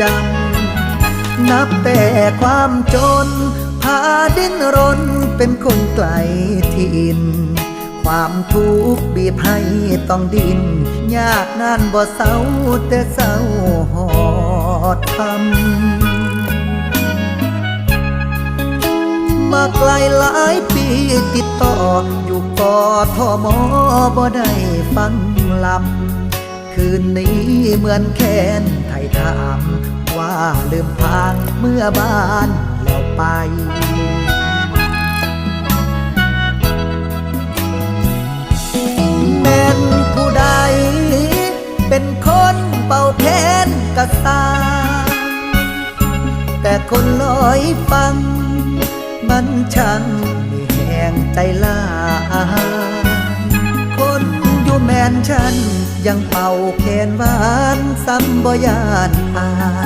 จำ นับแต่ความจน พาดิ้นรนเป็นคนไกลถิ่น ความทุกข์บีบให้ต้องดิน ยากนานบ่เศร้าแต่เศร้าหอดทำมาไกลหลายปีติดต่อ อยู่กอทอมอบ่ได้ฟังลำ คืนนี้เหมือนแค้นไทยถามว่าลืมพางเมื่อบ้านแล้วไปแม่นผู้ใด เป็นคนเป่าแค้นกระสาแต่คนลอยฟัง มันช่างมีแหงใจลา แมนฉันยังเป่าแคนหวานซ้ำบ่ยานอา